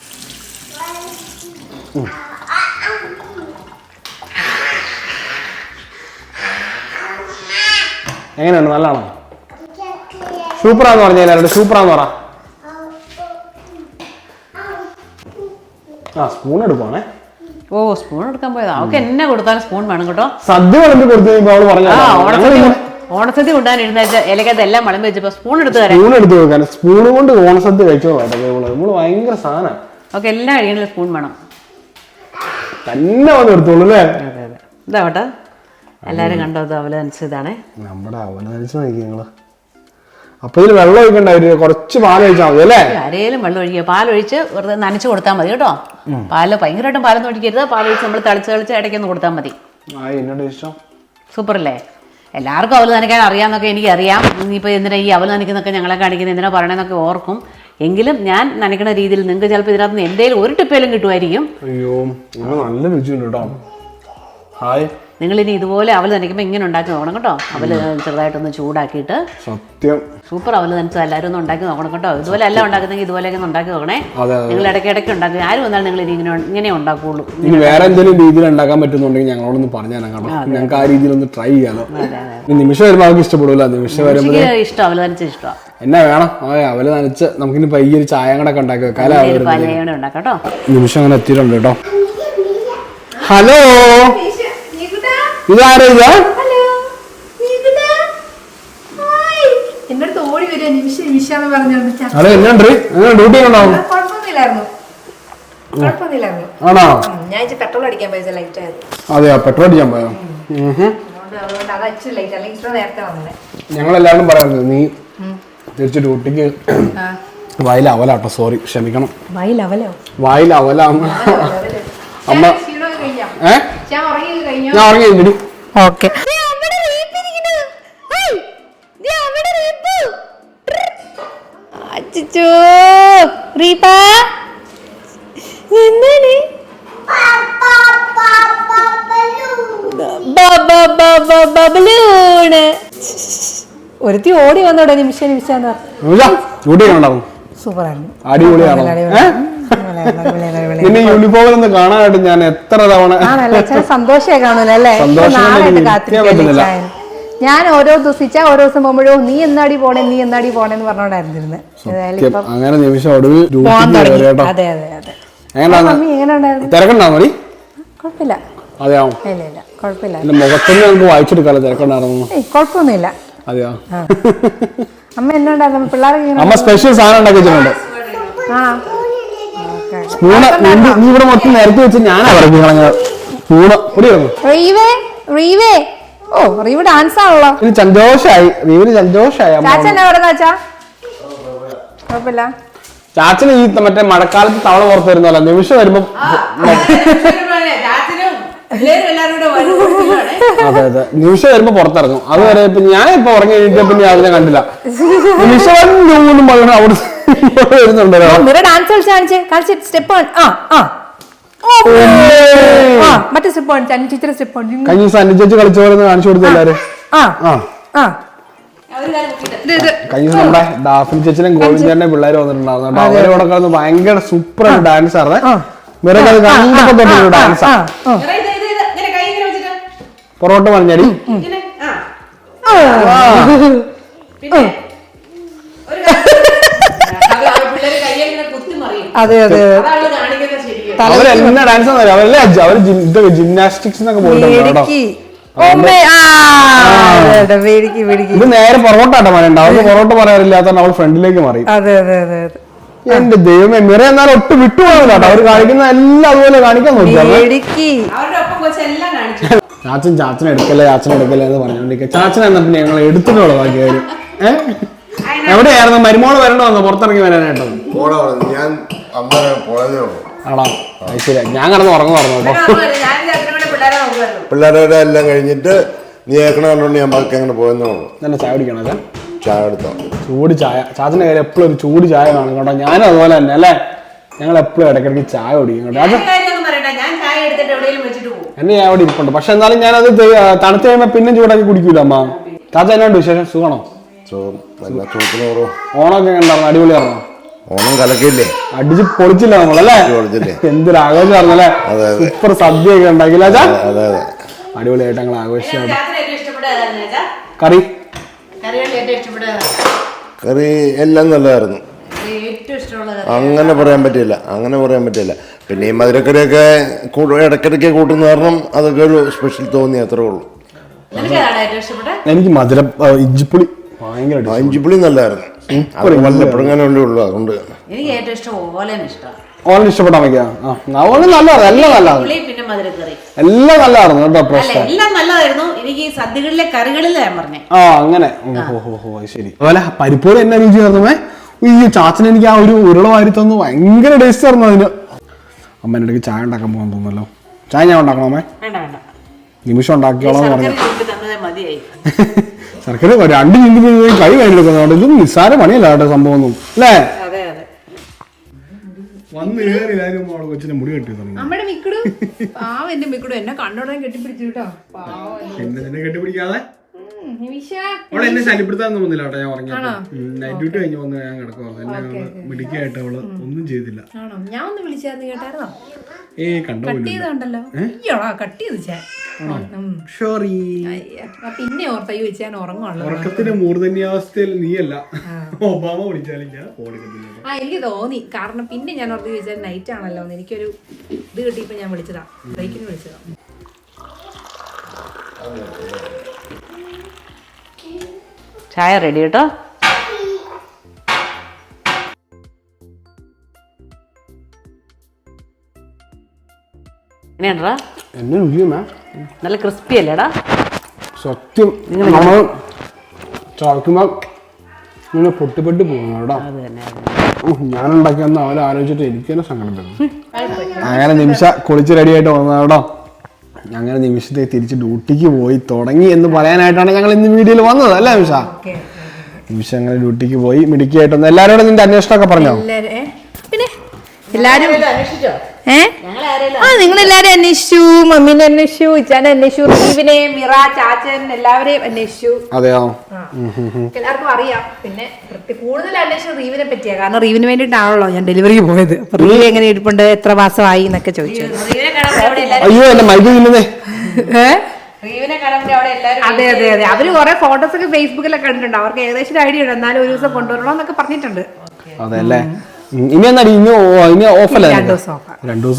എങ്ങനെയുണ്ട്? നല്ലതാണോ? സൂപ്പറാന്ന് പറഞ്ഞ എല്ലാവരും സൂപ്പറാന്ന് പറ. ആ സ്പൂൺ എടുക്കുവാണേ.
ഓ സ്പൂൺ എടുക്കാൻ പോയതാ. അവൾക്ക് എന്നെ കൊടുത്താലും സ്പൂൺ വേണം കേട്ടോ.
സദ്യ വിളമ്പി കൊടുത്തു കഴിയുമ്പോൾ അവൾ പറഞ്ഞു
ഓണസദ്യ ഇരുന്ന ഇലക്കകത്ത് എല്ലാം വളമ്പി വെച്ചപ്പോ സ്പൂൺ എടുത്ത് തരാം.
സ്പൂൺ എടുത്ത് വെക്കാൻ. സ്പൂൺ കൊണ്ട് ഓണസദ്യ കഴിച്ചോ? കേട്ടോ നമ്മൾ നമ്മൾ ഭയങ്കര സാധനം.
ഓക്കെ എല്ലാം കഴിക്കണ സ്പൂൺ വേണം.
തന്നെ വന്ന് എടുത്തോളൂ അല്ലേ?
ഇതാവട്ടെ എല്ലാരും കണ്ടോ ഇത് അവല അനുസരിച്ചാണേ
നമ്മുടെ അവല നനച്ച് നോക്കി നിങ്ങൾ. അപ്പൊ ഇതിൽ വെള്ളം ഒഴിക്കണ്ട കുറച്ച് പാൽ ഒഴിച്ചാൽ മതി അല്ലേ?
ആരേലും വെള്ളം ഒഴിക്കുക. പാലൊഴിച്ച് വെറുതെ നനച്ച് കൊടുത്താൽ മതി കേട്ടോ. പാൽ ഭയങ്കരമായിട്ടും പാലൊന്നും ഒഴിക്കരുത്. പാലൊഴിച്ച് നമ്മൾ തളിച്ച് തളിച്ച് ഇടയ്ക്കൊന്ന് കൊടുത്താൽ മതി.
എന്നോട് ഇഷ്ടം.
സൂപ്പർ അല്ലേ എല്ലാവർക്കും അവൽ നനയ്ക്കാൻ അറിയാമെന്നൊക്കെ എനിക്കറിയാം. ഇനിയിപ്പോൾ എന്തിനാ ഈ അവൽ നനയ്ക്കുന്നൊക്കെ ഞങ്ങളെ കാണിക്കുന്നത്? എന്തിനാ പറയണമെന്നൊക്കെ ഓർക്കും. എങ്കിലും ഞാൻ നനയ്ക്കുന്ന രീതിയിൽ നിങ്ങൾക്ക് ചിലപ്പോൾ ഇതിനകത്ത് നിന്ന് എന്തെങ്കിലും ഒരു ടിപ്പേലും കിട്ടുമായിരിക്കും.
അയ്യോ നല്ല രുചിയുണ്ട് കേട്ടോ. ഹായ്.
നിങ്ങൾ ഇനി ഇതുപോലെ അവൽ നനയ്ക്കുമ്പോൾ ഇങ്ങനെ ഉണ്ടാക്കി നോക്കണം കേട്ടോ. അവൽ ചെറുതായിട്ടൊന്ന് ചൂടാക്കിയിട്ട്.
സത്യം.
സൂപ്പർ അവൽ നനച്ച് എല്ലാവരും ഒന്ന് ഉണ്ടാക്കി നോക്കണം കേട്ടോ. ഇതുപോലെ അല്ല ഉണ്ടാക്കുന്നെങ്കിൽ ഇതുപോലെയൊക്കെ ഒന്ന് ഉണ്ടാക്കി നോക്കണേ.
അതെ അതെ.
നിങ്ങൾ ഇടയ്ക്ക് ഇടയ്ക്ക് ഉണ്ടാക്കി ആരും വന്നാലും നിങ്ങൾ ഇനി ഇങ്ങനെ ഇങ്ങനെ ഉണ്ടാക്കുകയുള്ളൂ.
ഇനി വേറെ എന്തെങ്കിലും രീതിയിൽ ഉണ്ടാക്കാൻ പറ്റുന്നുണ്ടെങ്കിൽ ഞങ്ങളോടൊന്ന് പറഞ്ഞു തരാം കേട്ടോ. ഞങ്ങൾക്ക് ആ രീതിയിലൊന്ന് ട്രൈ ചെയ്യാലോ. നിമിഷം വരുമ്പോൾ അവർക്ക് ഇഷ്ടപ്പെടില്ല നിമിഷം വരുമ്പോൾ
ഇഷ്ടം അവൽ നനച്ച ഇഷ്ടമാണ്
എന്നാ വേണം. ആ അവൽ നനച്ച് നമുക്കിനി പയ്യൊരു ചായ കൂടെ ഒക്കെ ഉണ്ടാക്കി വെക്കാം
ഒരു
നിമിഷം അങ്ങനെ എത്തിയിട്ടുണ്ട് കേട്ടോ. ഹലോ. ഇതാരാ ഇത്
അടുത്ത് ഓടി വരിക നിമിഷ നിമിഷ എന്ന് പറഞ്ഞോണ്ട്
ഹലോ എന്നാണ്ട് ഡ്യൂട്ടി ഉണ്ടാവും
ആ, കുഴപ്പമൊന്നുമില്ലായിരുന്നു. കുഴപ്പമൊന്നുമില്ലായിരുന്നു.
ആണോ?
ഞാൻ പെട്രോൾ അടിക്കാൻ പോയത് ലൈറ്റ് ആയത്
അതെയോ? പെട്രോൾ അടിക്കാൻ പോയോ?
വന്നത്
ഞങ്ങളെല്ലാവരും പറയാറുണ്ട് നീ തിരിച്ച് ഡ്യൂട്ടിക്ക് വായിൽ അവലാട്ടോ സോറി ക്ഷമിക്കണം.
വൈ അവലോ
വായിൽ അവല അമ്മ ഏഹ്
ഞാൻ ഉറങ്ങി കഴിഞ്ഞോ?
ഞാൻ ഉറങ്ങി ഇങ്ങടി
ഓക്കെ. അച്ചോ എന്താണ്? ഒരുത്തി ഓടി വന്നോടെ നിമിഷ
നിമിഷ
സൂപ്പറാണ്.
അടിപൊളിയാണോ? ഏ നിന്നെ യൂണിഫോമിൽ ഒന്ന് കാണാനായിട്ട് ഞാൻ എത്ര തവണ
ആണല്ലേ? ചില സന്തോഷമായി കാണൂല അല്ലേ?
സന്തോഷം കൊണ്ട്
നാളായിട്ട്
ഇരിക്കാൻ
കാത്തിരിക്കല്ലേ
പറ്റുന്നില്ല.
ഞാൻ ഓരോ ദിവസിച്ച ഓരോ ദിവസം പോകുമ്പോഴും നീ എന്നാടി പോണേ നീ എന്നാടി പോണേന്ന് പറഞ്ഞോണ്ടായിരുന്നു
അങ്ങനെ നിമിഷം ഒടുവിൽ
അതെ അതെ അതെ.
എങ്ങനെയാണ്
മമ്മി എങ്ങനെ ഉണ്ടായിരുന്നു?
തിരക്കുണ്ടാ മതി?
കുഴപ്പമില്ല.
അതെയോ?
ഇല്ല ഇല്ല കുഴപ്പമില്ല.
എന്റെ മുഖത്തുനിന്ന് നമുക്ക് വായിച്ചെടുക്കാമല്ലോ തിരക്കുണ്ടായിരുന്നു.
ഏയ് കുഴപ്പമൊന്നുമില്ല.
അതെയോ?
ആ. അമ്മ എന്നുണ്ടായിരുന്നു? പിള്ളേർക്ക് ഇങ്ങനെ
അമ്മ സ്പെഷ്യൽ സാധനം
ആ.
സ്പൂണ്. നീ- ഇവിടെ മൊത്തം നിരത്തി വെച്ച് ഞാനാ പറഞ്ഞു കളഞ്ഞത് സ്പൂണ്. പൊടി ഇറങ്ങും
റീവേ റീവേ. ഓ റീവ് ഡാൻസ് ആണല്ലോ.
സന്തോഷായി റീവിന് സന്തോഷായി അമ്മ.
ചാച്ച എന്നാ പറയുന്ന ചാച്ചാ കുഴപ്പമില്ല.
ചാച്ചന് ഈ മറ്റേ മഴക്കാലത്ത് തവള പുറത്ത് വരുന്നല്ലോ നിമിഷം വരുമ്പോ അതെ അതെ. നിമിഷം വരുമ്പോ പുറത്തിറങ്ങും. അതുവരെ ഇപ്പൊ ഞാൻ ഇപ്പൊ ഉറങ്ങി കഴിഞ്ഞിട്ട് പിന്നെ അതിനെ കണ്ടില്ല. നിമിഷം മൂന്നും പറഞ്ഞു അവിടെ ഇവിടെ വരുന്നുണ്ട് ഒരാൾ.
മിറ ഡാൻസ് കളിച്ച് കാണിച്ച് കാണിച്ച് സ്റ്റെപ്പ് ആ ആ. മറ്റേ സ്റ്റെപ്പ് കാണിച്ച് ചിത്ര സ്റ്റെപ്പ് കാണിച്ച്
കഴിഞ്ഞ ദിവസം അനുജച്ച് കളിച്ച പോലെ കാണിച്ചു കൊടുത്തു എല്ലാരും?
ആ
ആ
ആ. ഇത് ഇത്.
കഴിഞ്ഞ ദിവസം നമ്മുടെ ഡാഫിൻ ചേച്ചിനും ഗോവിന്ദന്റെ പിള്ളേര് വന്നിട്ടുണ്ടായിരുന്നു കേട്ടോ. അവരെ ഇവിടെ കിടന്ന് ഭയങ്കര സൂപ്പർ ഡാൻസ് ആയിരുന്നേ. മിറക്ക് അത് കണ്ടപ്പോ തൊട്ടൊരു ഡാൻസ് പൊറോട്ട പറഞ്ഞടി.
അതെ അതെ.
അവരെന്നെ ഡാൻസ് അവരല്ലേ ജിം- ഇതൊക്കെ ജിംനാസ്റ്റിക്സ് എന്നൊക്കെ
വേടിക്ക്
ഇത് നേരെ പൊറോട്ട ആട്ടോ പറയണ്ട അവർക്ക് പൊറോട്ട പറയാറില്ലാത്ത അവൾ ഫ്രണ്ടിലേക്ക് മാറി
അതെ അതെ അതെ അതെ.
എന്റെ ദൈവമേ മിറ എന്നാൽ ഒട്ടും വിട്ടുപോകുന്നില്ല അവർ കാണിക്കുന്ന എല്ലാം അതുപോലെ കാണിക്കാൻ നോക്കിയാൽ ചാച്ചൻ ചാച്ചൻ എടുക്കല്ലേ ചാച്ചൻ എടുക്കല്ലേ എന്ന് പറഞ്ഞോണ്ടിരിക്കുക ചാച്ചൻ എന്നാ പിന്നെ ഞങ്ങൾ എടുത്തിട്ടുള്ള ബാക്കി കാര്യം. ഏഹ് എവിടെയായിരുന്നു? മരുമോൾ വരണോ വന്നോ? പുറത്തിറങ്ങി വരാനായിട്ടോ.
പോടാ. ഞാൻ പോയതേ ഉള്ളൂ.
ആണോ? അത് ശരിയാ. ഞാൻ കടന്ന് ഉറങ്ങു പറഞ്ഞു
പിള്ളേരുടെ എല്ലാം കഴിഞ്ഞിട്ട് നീ ഏക്കണ കണ്ടോണ്ട് ഞാൻ ബാക്കി അങ്ങനെ പോയെന്നേ ഉള്ളൂ.
നല്ല ചായ കുടിക്കണം അല്ലേ
ചായ എടുത്തോ?
ചൂട് ചായ. ചാച്ചന്റെ കയ്യിൽ എപ്പോഴും ഒരു ചൂട് ചായ കാണും കേട്ടോ. ഞാനും അതുപോലെ തന്നെ അല്ലേ? ഞങ്ങൾ എപ്പോഴും ഇടയ്ക്കിടയ്ക്ക് ചായ കുടിക്കും കേട്ടോ. അത്
ഞാൻ ഞാൻ ചായ എടുത്തിട്ട് എവിടെയെങ്കിലും വെച്ചിട്ട് പോകും.
എന്നെ ഞാൻ അവിടെ ഇരിപ്പുണ്ട്. പക്ഷെ എന്നാലും ഞാനത് അത് തണുത്ത് കഴിയുമ്പോൾ പിന്നെ ചൂടാക്കി കുടിക്കൂല അമ്മ. ചാച്ച എന്നാണ്ട് വിശേഷം? സുഖമാണോ?
ചോറും നല്ല ചോക്കിന് കുറവ്
ഓണൊക്കെ ഉണ്ടായിരുന്നു? അടിപൊളിയായിരുന്നോ?
ഓണം കലക്കില്ലേ
അടിച്ച് പൊളിച്ചില്ല നമ്മളല്ലേ?
പൊളിച്ചില്ലേ?
എന്തൊരു ആഘോഷമായിരുന്നല്ലേ
അതെ, അതെ.
സൂപ്പർ സദ്യയൊക്കെ ഉണ്ടാക്കില്ല
അതെ അതെ
അടിപൊളിയായിട്ട് ഞങ്ങൾ ആഘോഷിച്ചു
രാത്രി ഏറ്റവും ഇഷ്ടപ്പെട്ടതായിരുന്നു
കറി?
കറി എല്ലാം നല്ലതായിരുന്നു.
ഇഷ്ടമുള്ള കറി
അങ്ങനെ പറയാൻ പറ്റില്ല അങ്ങനെ പറയാൻ പറ്റില്ല പിന്നെ ഈ മധുരക്കറിയൊക്കെ ഇടയ്ക്കിടയ്ക്ക് കൂട്ടുന്ന കാരണം അതൊക്കെ ഒരു സ്പെഷ്യൽ തോന്നി അത്രേ ഉള്ളൂ.
എനിക്ക് മധുര ഇഞ്ചിപ്പുളി.
നല്ലായിരുന്നു. വല്ലപ്പോഴും ഉള്ളേ അതുകൊണ്ട്.
എനിക്ക് ഏറ്റവും ഇഷ്ടം ഓലൻ ഇഷ്ടമാണ്.
ഓണം ഇഷ്ടപ്പെടാൻ വയ്ക്കുക നല്ലതാണ് എല്ലാം നല്ലതാണ്.
പുളി പിന്നെ മധുരക്കറി.
എല്ലാം നല്ലതായിരുന്നു കേട്ടോ
അല്ല
പ്രശ്നം.
എല്ലാം നല്ലതായിരുന്നു. എനിക്ക് സദ്യകളിലെ കറികളിൽ ഞാൻ പറഞ്ഞേ.
ആ അങ്ങനെ. ഓ, ഹോ ഹോ ഹോ അത് ശരി. അതുപോലെ പരിപ്പോട് എന്നാ രുചി ആയിരുന്നേ ഈ ചാച്ചന് എനിക്ക് ആ ഒരു ഉരുള വാരി തന്നു ഭയങ്കര ടേസ്റ്റ് ആയിരുന്നു അതിന്. അമ്മേന്റെ ഇടയ്ക്ക് ചായ ഉണ്ടാക്കാൻ പോകാൻ തോന്നുന്നല്ലോ. ചായ ഞാൻ ഉണ്ടാക്കണോ അമ്മേ?
വേണ്ട വേണ്ട.
നിമിഷം ഉണ്ടാക്കിയോളാം പറഞ്ഞു. സർക്കാർ രണ്ട് മിനിറ്റ് കൈ കഴിഞ്ഞെടുക്കുന്നുണ്ട് ഇത് നിസ്സാര പണിയല്ല കേട്ടോ സംഭവം ഒന്നും അല്ലേ?
അതെ അതെ.
വന്ന് കൊച്ചിനെ മുടി കെട്ടി
മിക്കുടു? പാവം എന്റെ മിക്കുടു. എന്നെ കണ്ടോടാൻ കെട്ടിപ്പിടിച്ചു കേട്ടോ. പാവം.
പിന്നെ നിന്നെ കെട്ടിപ്പിടിക്കാതെ? അവളെ എന്നെ ശല്യപ്പെടുത്താൻ തോന്നുന്നില്ല കേട്ടോ ഞാൻ ഉറങ്ങിയപ്പോ. നൈറ്റ് ഡ്യൂട്ടി കഴിഞ്ഞ് വന്ന് ഞാൻ കിടക്കുവാണ് എന്നെ അവൾ മിടുക്കിയായിട്ട് അവൾ ഒന്നും ചെയ്തില്ല.
ആണോ? ഞാൻ ഒന്ന് വിളിച്ചായിരുന്നു കേട്ടായിരുന്നോ?
കണ്ടോ
കട്ട് ചെയ്ത്
സോറി
പിന്നെ ഉറങ്ങുള്ളൂ
ഉറക്കത്തിന്റെ മൂർധന്യാവസ്ഥയിൽ നീയല്ല. ഒബാമ വിളിച്ചാലും ഞാൻ
ആ എനിക്ക് തോന്നി. കാരണം പിന്നെ ഞാൻ ഓർത്ത് ചോദിച്ചാൽ നൈറ്റ് ആണല്ലോ എന്ന്. എനിക്കൊരു ഇത് കിട്ടിയപ്പോ ഞാൻ വിളിച്ചതാ. ബ്രേക്കിന് വിളിച്ചതാ.
ചായ റെഡി കേട്ടോ എങ്ങനെയാണ്ടാ
എന്നെ രുചിയുമേ
നല്ല ക്രിസ്പി അല്ലേടാ?
സത്യം. നമ്മൾ ചവയ്ക്കുമ്പോ ഇങ്ങനെ പൊട്ടി പൊട്ടി പോകുന്നു കേട്ടോ ഞാൻ ഉണ്ടാക്കിയെന്ന് അവരെ ആലോചിച്ചിട്ട് എനിക്ക് തന്നെ സങ്കടം അങ്ങനെ നിമിഷ കുളിച്ച് റെഡിയായിട്ട് വന്നത് കേട്ടോ അങ്ങനെ നിമിഷത്തെ തിരിച്ച് ഡ്യൂട്ടിക്ക് പോയി തുടങ്ങി എന്ന് പറയാനായിട്ടാണ് ഞങ്ങൾ ഇന്ന് വീഡിയോയിൽ വന്നത് അല്ലേ നിമിഷ? നിമിഷ അങ്ങനെ ഡ്യൂട്ടിക്ക് പോയി മിടുക്കിയായിട്ടൊന്ന് എല്ലാവരോടും നിന്റെ അന്വേഷണമൊക്കെ പറഞ്ഞോ?
പിന്നെ? എല്ലാരും
അന്വേഷിച്ചോ?
ഏ?
ഞങ്ങൾ ആരെയും
ആ നിങ്ങൾ എല്ലാരും അന്വേഷിച്ചു മമ്മീനെ അന്വേഷിച്ചു ഇച്ചാനെ അന്വേഷിച്ചു റീവിനെ മിറ ചാച്ചൻ എല്ലാവരെയും അന്വേഷിച്ചു.
അതെയോ?
ആ. എല്ലാവർക്കും അറിയാം. പിന്നെ കൂടുതൽ അന്വേഷിച്ചത് റീവിനെ പറ്റിയാ. കാരണം റീവിന് വേണ്ടിയിട്ടാണല്ലോ ഞാൻ ഡെലിവറി പോയത്. റീവ് എങ്ങനെ ഇരിപ്പുണ്ട്? എത്ര മാസമായി എന്നൊക്കെ ചോദിച്ചു.
അയ്യോ എന്റെ മൈക്ക്
എല്ലാവരും
അതെ അതെ അതെ. അവർ കുറെ ഫോട്ടോസ് ഒക്കെ ഫേസ്ബുക്കിലൊക്കെ കണ്ടിട്ടുണ്ട്. അവർക്ക് ഏകദേശം ഒരു ഐഡിയ ഉണ്ട്. എന്നാലും ഒരു ദിവസം കൊണ്ടുവരണോന്നൊക്കെ പറഞ്ഞിട്ടുണ്ട്.
അതെ അല്ലേ? ഇനി എന്നാടി ഇനി ഇനി ഓഫല്ല
രണ്ടു ദിവസം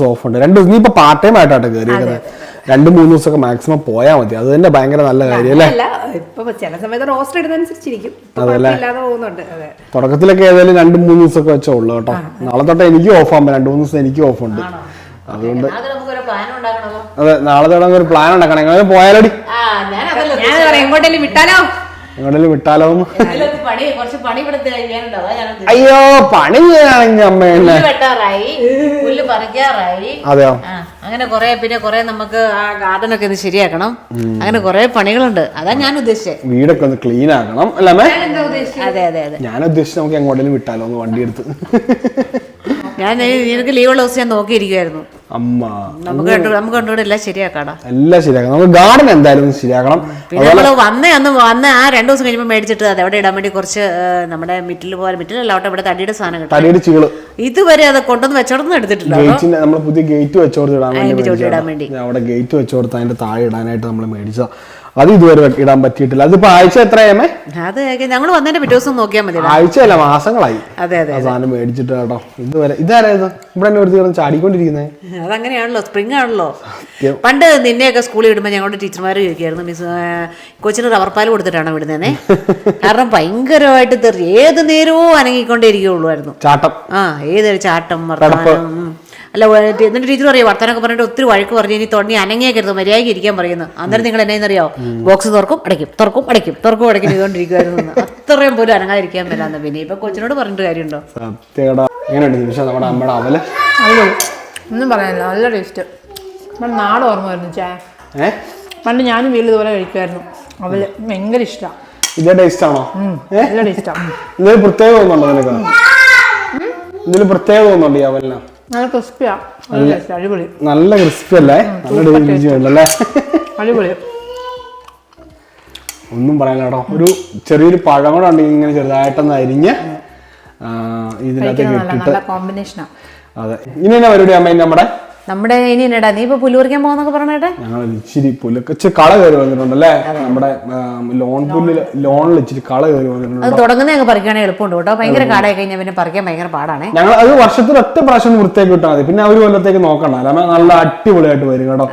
ഓഫ്. ഉണ്ട്. രണ്ടു ദിവസം നീ ഇപ്പൊ പാർട്ട് ടൈം ആയിട്ടാ കയറിയത് രണ്ട് മൂന്ന് ദിവസമൊക്കെ മാക്സിമം പോയാൽ മതി. അത് തന്നെ ഭയങ്കര നല്ല കാര്യം അല്ലേ?
ചില സമയത്ത് റോസ്റ്റർ ഇടുന്നതനുസരിച്ചിരിക്കും
തുടക്കത്തിലൊക്കെ ഏതായാലും രണ്ട് മൂന്ന് ദിവസമൊക്കെ വെച്ചേ ഉള്ളൂ കേട്ടോ. നാളെ തൊട്ട് എനിക്ക് ഓഫ് ആകുമ്പോൾ രണ്ട് മൂന്ന് ദിവസം എനിക്ക് ഓഫ് ഉണ്ട്. അതുകൊണ്ട്
അത്
നാളെ തുടങ്ങി ഒരു പ്ലാൻ ഉണ്ടാക്കണം. എങ്ങനെ പോയാലോടി?
ആ ഞാൻ അതല്ല
ഞാൻ പറയാം എങ്ങോട്ടേലും വിട്ടാലോ?
എങ്ങോട്ടെങ്കിലും വിട്ടാലോ
പണി കുറച്ച് പണി ഇവിടുത്തെ കഴിയാനുണ്ടോ അതാ ഞാൻ
അയ്യോ പണി ചെയ്യാണെങ്കിൽ അമ്മ എന്നെ.
വെട്ടാറായി. പുല്ല് പറിക്കാറായി.
അതെയോ?
അങ്ങനെ കുറെ പിന്നെ കുറെ നമുക്ക് ആ ഗാർഡൻ ഒക്കെ ഒന്ന് ശരിയാക്കണം അങ്ങനെ കുറെ പണികളുണ്ട്. അതാ ഞാൻ ഉദ്ദേശിച്ചത്
വീടൊക്കെ ഒന്ന് ക്ലീൻ ആക്കണം അല്ലേ?
അതെ അതെ അതെ.
ഞാൻ ഉദ്ദേശിച്ചത് നമുക്ക് എങ്ങോട്ടെങ്കിലും വിട്ടാലോ ഒന്ന് വണ്ടി എടുത്ത്.
ഞാൻ നീ- നിനക്ക് ലീവുള്ള ദിവസം ഞാൻ നോക്കിയിരിക്കുമായിരുന്നു
അമ്മ.
നമുക്ക് നമുക്ക് കണ്ടുകൂടെ എല്ലാം ശരിയാക്കാടാ.
എല്ലാം ശരിയാക്കണം. നമുക്ക് ഗാർഡൻ എന്തായാലും ശരിയാക്കണം.
പിന്നെ നമ്മൾ വന്ന അന്ന് വന്ന ആ രണ്ടു ദിവസം കഴിയുമ്പോൾ മേടിച്ചിട്ട് അത് എവിടെ ഇടാൻ വേണ്ടി കുറച്ച് നമ്മുടെ മിറ്റിൽ പോലെ മിറ്റിലല്ല അവിടെ ഇവിടെ തടിയുടെ സാധനം
തടിയുടെ ചീൾ.
ഇതുവരെ അത് കൊണ്ടുവന്ന് വെച്ചോടൊന്നും എടുത്തിട്ടില്ല.
ഗേറ്റിന്റെ നമ്മൾ പുതിയ ഗേറ്റ് വെച്ചോടത്ത് ഇടാൻ വേണ്ടി മേടിച്ചതാണ്. അവിടെ ഗേറ്റ് വെച്ചോടത്ത് അതിന്റെ താഴെ ഇടാനായിട്ട് നമ്മൾ മേടിച്ചതാ. അത് ഇതുവരെ ഇടാൻ പറ്റിയിട്ടില്ല. അതിപ്പോ ആഴ്ച എത്രയാമേ?
അത് ഞങ്ങൾ വന്നതിന്റെ പിറ്റേ ദിവസം നോക്കിയാൽ മതി.
ആഴ്ചയല്ല മാസങ്ങളായി.
അതെ അതെ
സാധനം മേടിച്ചിട്ട് കേട്ടോ. ഇതുവരെ ഇതാരായിരുന്നു ഇത്? ഇവിടെ തന്നെ ഒരു തീർന്ന് ചാടിക്കൊണ്ടിരിക്കുന്നത്
അതങ്ങനെയാണല്ലോ സ്പ്രിംഗ് ആണല്ലോ. പണ്ട് നിന്നെയൊക്കെ സ്കൂളിൽ വിടുമ്പോൾ ഞങ്ങളുടെ ടീച്ചർമാർ ചോദിക്കായിരുന്നു മിസ് കൊച്ചിന് റബ്ബർ പാൽ കൊടുത്തിട്ടാണ് വിടുന്നേ കാരണം ഭയങ്കരമായിട്ട് തെറി ഏത് നേരവും അനങ്ങിക്കൊണ്ടേ ഇരിക്കുകയുള്ളൂ
ചാട്ടം.
ആ ഏതൊരു ചാട്ടം വർത്തമാനം. അല്ല എന്നിട്ട് ടീച്ചർ പറയും വർത്തമാനമൊക്കെ പറഞ്ഞിട്ട് ഒത്തിരി വഴക്ക് പറഞ്ഞു ഇനി തുടങ്ങി അനങ്ങിയേക്കരുത് മര്യാദയ്ക്ക് ഇരിക്കാൻ പറയുന്നു. അന്നേരം നിങ്ങൾ എന്നറിയോ ബോക്സ് തുറക്കും അടയ്ക്കും. തുറക്കും അടയ്ക്കും. തുറക്കും അടയ്ക്കും ഇതുകൊണ്ടിരിക്കുമായിരുന്നു അത്രയും പോലും അനങ്ങാതിരിക്കാൻ പറ്റാന്ന് പിന്നെ. ഇപ്പൊ കൊച്ചിനോട് പറഞ്ഞിട്ട് കാര്യമുണ്ടോ?
സത്യടാ. എങ്ങനെയുണ്ട് നിമിഷം നമ്മുടെ അമ്മയുടെ അവല.
ഒന്നും പറയാനില്ല. നല്ല ടേസ്റ്റ് നമ്മുടെ നാട് ഓർമ്മ വരുന്നു ചായ പണ്ട് ഞാനും വീട്ടിൽ ഇതുപോലെ കഴിക്കുമായിരുന്നു അവൽ ഭയങ്കര ഇഷ്ടമാണ്
ഇതേ ടേസ്റ്റ് ആണോ? ഇതിൽ പ്രത്യേകത തോന്നുന്നുണ്ടോ നിനക്ക്? ഇതിൽ പ്രത്യേകത തോന്നുന്നുണ്ട് ഈ അവലിന്?
നല്ല ക്രിസ്പിയാ. അടിപൊളി.
നല്ല ക്രിസ്പി അല്ലേ നല്ല രുചിയുണ്ടല്ലേ
അടിപൊളി.
ഒന്നും പറയാനില്ല കേട്ടോ. ഒരു ചെറിയൊരു പഴം കൂടെ ഉണ്ടെങ്കിൽ ഇങ്ങനെ ചെറുതായിട്ടൊന്ന് അരിഞ്ഞ് ഇതിനകത്തേക്ക് ഇട്ടിട്ട് അതെ. ഇനി എന്നാ പരിപാടി അമ്മ നമ്മുടെ
നമ്മുടെ ഇനി എന്നടാ നീ ഇപ്പൊ പുല്ലുപറിക്കാൻ പോകുന്നൊക്കെ പറഞ്ഞേട്ടെ
ഞങ്ങൾ ഇച്ചിരി പുല്ലൊക്കെ ഇച്ചിരി കള കയറി വന്നിട്ടുണ്ടല്ലേ? നമ്മുടെ ലോൺ പുല്ലിൽ ലോണിൽ ഇച്ചിരി കള കയറി വന്നിട്ടുണ്ട്.
അത് തുടങ്ങുന്ന ഞങ്ങൾ പറിക്കുകയാണെങ്കിൽ എളുപ്പമുണ്ട് കേട്ടോ. ഭയങ്കര കാടായി കഴിഞ്ഞാൽ പിന്നെ പറിക്കാൻ ഭയങ്കര പാടാണ്.
ഞങ്ങൾ അത് വർഷത്തിൽ ഒറ്റ പ്രാവശ്യം വൃത്തിയാക്കി വിട്ടാൽ മതി. പിന്നെ അവർ ഒരു കൊല്ലത്തേക്ക് നോക്കണ്ട. അല്ല നല്ല അടിപൊളിയായിട്ട് വരും കേട്ടോ.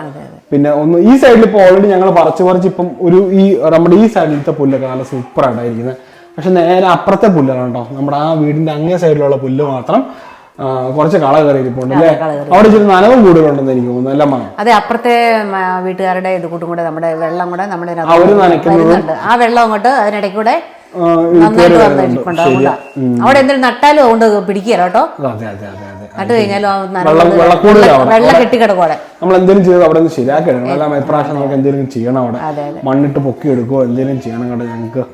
പിന്നെ ഒന്ന് ഈ സൈഡിൽ ഇപ്പോൾ ഓൾറെഡി ഞങ്ങൾ പറിച്ച് പറിച്ച് ഇപ്പം ഒരു ഈ നമ്മുടെ ഈ സൈഡിലത്തെ പുല്ലൊക്കെ നല്ല സൂപ്പർ ആയിട്ടായിരിക്കുന്നത് പക്ഷെ നേരെ അപ്പുറത്തെ പുല്ലാണ് കേട്ടോ. നമ്മുടെ ആ വീടിന്റെ അങ്ങേ സൈഡിലുള്ള പുല്ല് മാത്രം കുറച്ച് കള കയറി ഇരിപ്പുണ്ട് അല്ലേ? അവിടെ ഇച്ചിരി നനവും കൂടുതലുണ്ടെന്ന് എനിക്ക് തോന്നുന്നു അല്ല അമ്മ
അതെ അപ്പുറത്തെ വീട്ടുകാരുടെ ഇത് കൂട്ടും കൂടെ നമ്മുടെ വെള്ളം കൂടെ നമ്മുടെ
അവർ നനയ്ക്കുന്നത്
ആ വെള്ളം അങ്ങോട്ട് അതിനിടയ്ക്ക് കൂടെ നന്നായിട്ട്
കയറി
വന്ന്
വരുന്നുണ്ട്.
ഇരിപ്പുണ്ട്.
ശരിയാ.
അതുകൊണ്ടാ. അവിടെ എന്തെങ്കിലും നട്ടാലും അതുകൊണ്ട് പിടിക്കുക കേട്ടോ. നട്ട് കഴിഞ്ഞാലും.
വെള്ളം
കെട്ടിക്കിടക്കും അവിടെ.
നമ്മൾ എന്തെങ്കിലും ചെയ്ത് അവിടെ നിന്ന് ശരിയാക്കി എടുക്കണം. അല്ല ഇപ്രാവശ്യം നമുക്ക് എന്തെങ്കിലും ചെയ്യണം അവിടെ. മണ്ണിട്ട് പൊക്കി എടുക്കുകയോ എന്തെങ്കിലും ചെയ്യണം കേട്ടോ ഞങ്ങൾക്ക്.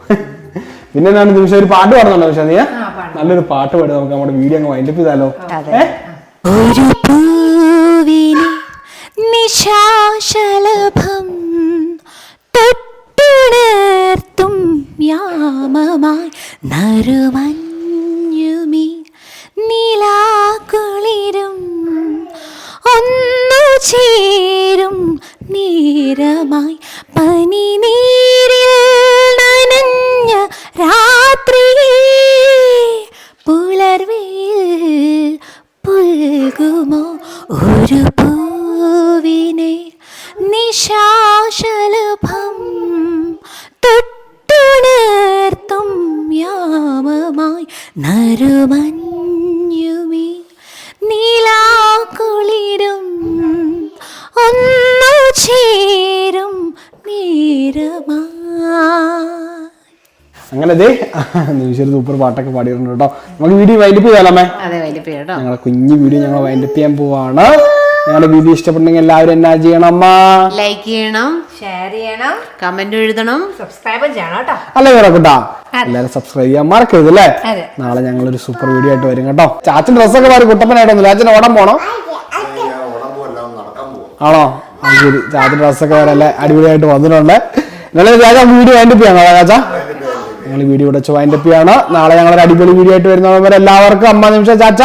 പിന്നെ എന്താണ് നിമിഷം ഒരു പാട്ട് പാടുന്നുണ്ടോ നിമിഷം നീ? നല്ലൊരു പാട്ട് പാടി നമുക്ക് നമ്മുടെ വീഡിയോ അങ്ങ് വൈൻഡപ്പ് ചെയ്താലോ?
ഒരു പൂവിനെ നിശാശലഭം തൊട്ടുണർത്തും യാമമായി നറുമഞ്ഞുമി നിലാകുളിരും ഒന്നു ചേരും നേരമായി പനി നീരിൽ നനഞ്ഞ രാത്രിയേ
നിമിഷം സൂപ്പർ പാട്ടൊക്കെ പാടിയിട്ടുണ്ട് കേട്ടോ. നമുക്ക് വീഡിയോ വൈൻഡപ്പ് ചെയ്താലേ
അതെ വലിയ കേട്ടോ.
ഞങ്ങളെ കുഞ്ഞു വീഡിയോ ഞങ്ങൾ വൈൻഡപ്പ് ചെയ്യാൻ പോവാണ്. ഞങ്ങളുടെ വീഡിയോ ഇഷ്ടപ്പെട്ടെങ്കിൽ എല്ലാവരും എന്നാ ചെയ്യണം അമ്മ?
ലൈക്ക് ചെയ്യണം
ഷെയർ ചെയ്യണം
കമന്റ് എഴുതണം
സബ്സ്ക്രൈബ് ചെയ്യണം കേട്ടോ.
അല്ലേ വേറെ കേട്ടാ? എല്ലാവരും സബ്സ്ക്രൈബ് ചെയ്യാൻ മറക്കരുത് അല്ലേ? നാളെ ഞങ്ങൾ ഒരു സൂപ്പർ വീഡിയോ ആയിട്ട് വരും കേട്ടോ. ചാച്ചൻ ഡ്രസ്സൊക്കെ മാറി കുട്ടപ്പനായിട്ടൊന്നുമില്ല. ചാച്ചൻ ഓടാൻ പോണോ? ആണോ? ശരി. ചാച്ചൻ ഡ്രസ്സൊക്കെ വരെ അല്ലേ അടിപൊളിയായിട്ട് വന്നിട്ടുണ്ട്. എന്നാലും ചാച്ച വീഡിയോ വേണ്ടിപ്പോ ചാച്ച. ഞങ്ങൾ വീഡിയോ ഇവിടെ വൈൻഡപ്പ് നാളെ ഞങ്ങളൊരു അടിപൊളി വീഡിയോ ആയിട്ട് വരുന്നവരെ എല്ലാവർക്കും അമ്മ നിമിഷം ചാച്ച.